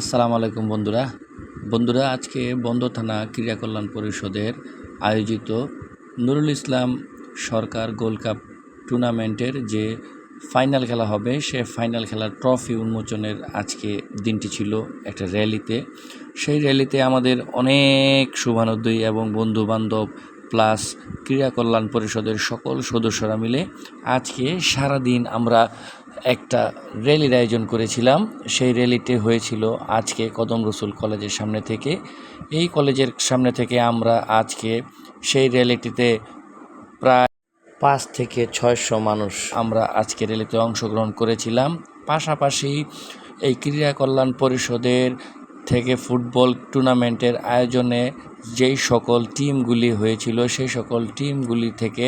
আসসালামু আলাইকুম বন্ধুরা। বন্ধুরা, আজকে বন্ধ থানা ক্রীড়া কল্যাণ পরিষদের আয়োজিত নুরুল ইসলাম সরকার গোল্ড কাপ টুর্নামেন্টের যে ফাইনাল খেলা হবে, সে ফাইনাল খেলার ট্রফি উন্মোচনের আজকে দিনটি ছিল একটা র্যালিতে। সেই র্যালিতে আমাদের অনেক শুভানুদ্দয়ী এবং বন্ধু বান্ধব প্লাস ক্রীড়া কল্যাণ পরিষদের সকল সদস্যরা মিলে আজকে সারাদিন আমরা একটা র্যালির আয়োজন করেছিলাম। সেই র্যালিটি হয়েছিল আজকে কদম রসুল কলেজের সামনে থেকে। এই কলেজের সামনে থেকে আমরা আজকে সেই র্যালিটিতে প্রায় পাঁচ থেকে ছয়শো মানুষ আমরা আজকে র্যালিতে অংশগ্রহণ করেছিলাম। পাশাপাশি এই ক্রীড়া কল্যাণ পরিষদের থেকে ফুটবল টুর্নামেন্টের আয়োজনে যেই সকল টিমগুলি হয়েছিল, সেই সকল টিমগুলি থেকে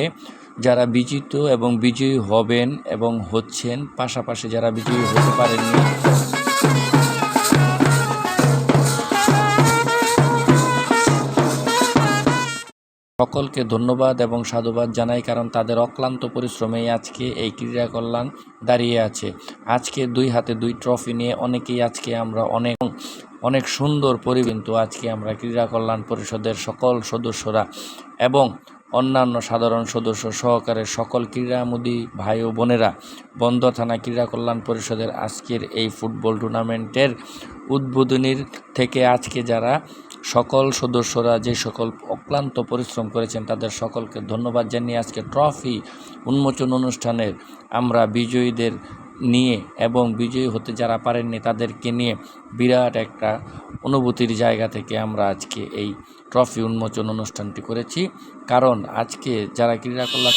যারা বিজিত এবং বিজয়ী হবেন এবং হচ্ছেন, পাশাপাশি যারা বিজয়ী হতে পারেননি সকলকে ধন্যবাদ এবং সাধুবাদ জানাই, কারণ তাদের অক্লান্ত পরিশ্রমেই আজকে এই ক্রীড়া কল্যাণ দাঁড়িয়ে আছে। আজকে দুই হাতে দুই ট্রফি নিয়ে অনেকেই আজকে আমরা অনেক অনেক সুন্দর পরি কিন্তু আজকে আমরা ক্রীড়া কল্যাণ পরিষদের সকল সদস্যরা এবং অন্যান্য সাধারণ সদস্য সহকারে সকল ক্রীড়ামোদী ভাই ও বোনেরা বন্ধ থানা ক্রীড়া কল্যাণ পরিষদের আজকের এই ফুটবল টুর্নামেন্টের উদ্বোধনীর থেকে আজকে যারা সকল সদস্যরা যে সকল অক্লান্ত পরিশ্রম করেছেন, তাদের সকলকে ধন্যবাদ জানিয়ে আজকে ট্রফি উন্মোচন অনুষ্ঠানের আমরা বিজয়ীদের নিয়ে এবং বিজয়ী হতে যারা পারেননি তাদেরকে নিয়ে বিরাট একটা অনুভূতির জায়গা থেকে আমরা আজকে এই ট্রফি উন্মোচন অনুষ্ঠানটি করেছি। কারণ আজকে যারা ক্রীড়া কল্যাণ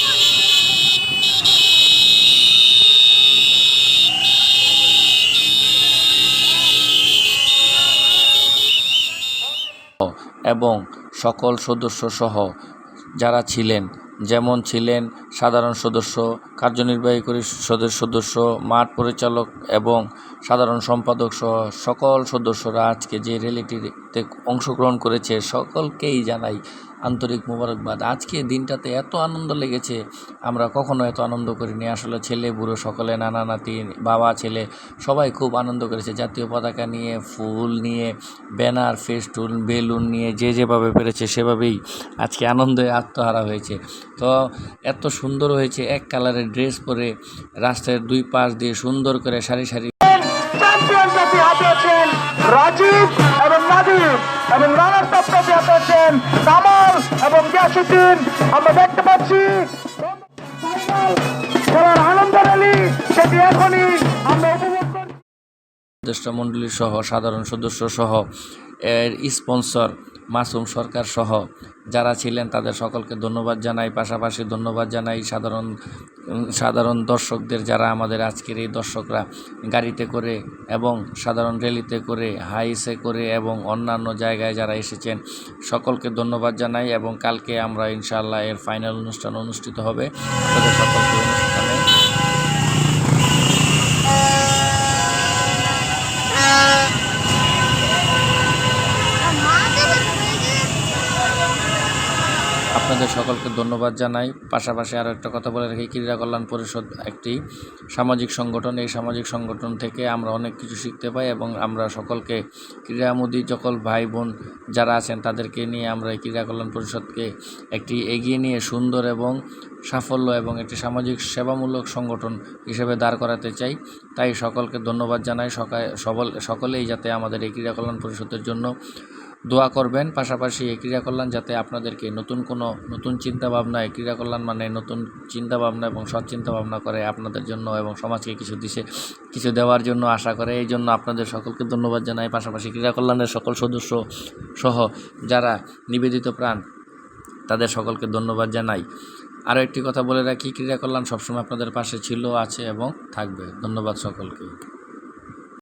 এবং সকল সদস্য সহ যারা ছিলেন, যেমন ছিলেন সাধারণ সদস্য, কার্যনির্বাহী সদস্য, মাঠ পরিচালক এবং সাধারণ সম্পাদক সহ সকল সদস্যরা আজকে যে রিয়েলিটিতে অংশগ্রহণ করেছে, সকলকেই জানাই আন্তরিক মোবারকবাদ। আজকে দিনটাতে এত আনন্দ লেগেছে, আমরা কখনো এত আনন্দ করিনি। আসলে ছেলে, বুড়ো, সকলে, নানা, নাতি, বাবা, ছেলে, সবাই খুব আনন্দ করেছে। জাতীয় পতাকা নিয়ে, ফুল নিয়ে, ব্যানার, ফেস্টুন, বেলুন নিয়ে, যে যেভাবে পেরেছে সেভাবেই আজকে আনন্দে আত্মহারা হয়েছে। তো এত সুন্দর হয়েছে, এক কালারের ড্রেস পরে রাস্তার দুই পাশ দিয়ে সুন্দর করে সারি সারি রাজীব এবং নাদিম এবং রানার সপ্তাহে আছেন কামাল এবং গ্যাসুদ্দিন। আমরা দেখতে পাচ্ছি আনন্দ র্যালি, সেটি এখনই আমরা উপভোগ সহ সাধারণ সদস্য সহ এর স্পন্সর মাসুম সরকার সহ যারা ছিলেন তাদের সকলকে ধন্যবাদ জানাই। পাশাপাশি ধন্যবাদ জানাই সাধারণ সাধারণ দর্শকদের যারা আমাদের আজকের এই দর্শকরা গাড়িতে করে এবং সাধারণ র্যালিতে করে, হাইসে করে এবং অন্যান্য জায়গায় যারা এসেছেন সকলকে ধন্যবাদ জানাই এবং কালকে আমরা ইনশাআল্লাহ এর ফাইনাল অনুষ্ঠান অনুষ্ঠিত হবে। সকলকে আপনাদের সকলকে ধন্যবাদ জানাই। পাশাপাশি আরও একটা কথা বলে রাখি ক্রীড়া কল্যাণ পরিষদ একটি সামাজিক সংগঠন। এই সামাজিক সংগঠন থেকে আমরা অনেক কিছু শিখতে পাই এবং আমরা সকলকে ক্রীড়ামোদী সকল ভাই বোন যারা আছেন তাদেরকে নিয়ে আমরা এই ক্রীড়া কল্যাণ পরিষদকে একটি এগিয়ে নিয়ে সুন্দর এবং সাফল্য এবং একটি সামাজিক সেবামূলক সংগঠন হিসেবে দাঁড় করাতে চাই। তাই সকলকে ধন্যবাদ জানাই। সকাল সকলেই যাতে আমাদের এই ক্রীড়া কল্যাণ পরিষদের জন্য দোয়া করবেন, পাশাপাশি এই ক্রীড়া কল্যাণ যাতে আপনাদেরকে নতুন কোনো নতুন চিন্তা ভাবনায় ক্রীড়া কল্যাণ মানে নতুন চিন্তা ভাবনা এবং সৎ চিন্তা ভাবনা করে আপনাদের জন্য এবং সমাজকে কিছু দিশে কিছু দেওয়ার জন্য আশা করে। এই জন্য আপনাদের সকলকে ধন্যবাদ জানাই। পাশাপাশি ক্রীড়া কল্যাণের সকল সদস্য সহ যারা নিবেদিত প্রাণ, তাদের সকলকে ধন্যবাদ জানাই। আরও একটি কথা বলে রাখি ক্রীড়া কল্যাণ সবসময় আপনাদের পাশে ছিল, আছে এবং থাকবে। ধন্যবাদ সকলকে।